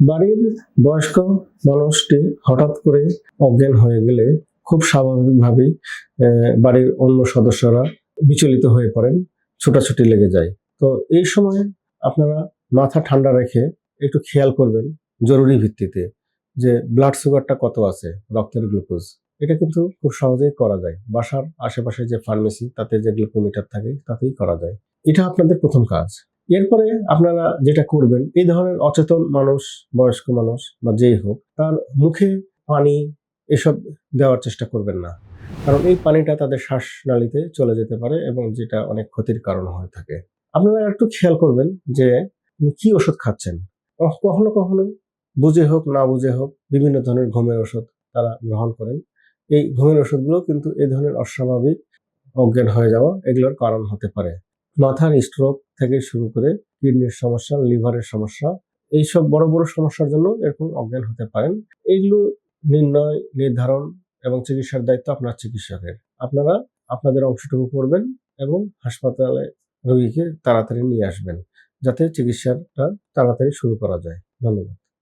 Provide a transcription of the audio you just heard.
বাড়ির বয়স্ক মানুষটি হঠাৎ করে অজ্ঞান হয়ে গেলে খুব স্বাভাবিকভাবেই বাড়ির অন্য সদস্যরা বিচলিত হয়ে পড়েন, ছোটাছুটি লেগে যায়। তো এই সময় আপনারা মাথা ঠান্ডা রেখে একটু খেয়াল করবেন জরুরি ভিত্তিতে যে ব্লাড সুগারটা কত আছে, রক্তের গ্লুকোজ এটা কিন্তু খুব সহজেই করা যায়। বাসার আশেপাশে যে ফার্মেসি তাতে যে গ্লুকোমিটার থাকে, তাতেই করা যায়। এটা আপনাদের প্রথম কাজ। এরপরে আপনারা যেটা করবেন, এই ধরনের অচেতন মানুষ, বয়স্ক মানুষ বা যেই হোক, তার মুখে পানি এসব দেওয়ার চেষ্টা করবেন না। কারণ এই পানিটা তাদের শ্বাসনালীতে চলে যেতে পারে এবং যেটা অনেক ক্ষতির কারণ হয়ে থাকে। আপনারা একটু খেয়াল করবেন যে কি ওষুধ খাচ্ছেন। কখনো কখনো বুঝে হোক, না বুঝে হোক, বিভিন্ন ধরনের ঘুমের ওষুধ তারা গ্রহণ করেন। এই ঘুমের ওষুধগুলো কিন্তু এই ধরনের অস্বাভাবিক অজ্ঞান হয়ে যাওয়া এগুলোর কারণ হতে পারে। মাথার স্ট্রোক থেকে শুরু করে কিডনির সমস্যা লিভারের সমস্যা, এইসব বড় বড় সমস্যার জন্য এরকম অজ্ঞান হতে পারেন। এইগুলো নির্ণয়, নির্ধারণ এবং চিকিৎসার দায়িত্ব আপনার চিকিৎসকের। আপনারা আপনাদের অংশটুকু করবেন এবং হাসপাতালে রোগীকে তাড়াতাড়ি নিয়ে আসবেন, যাতে চিকিৎসাটা তাড়াতাড়ি শুরু করা যায়। ধন্যবাদ।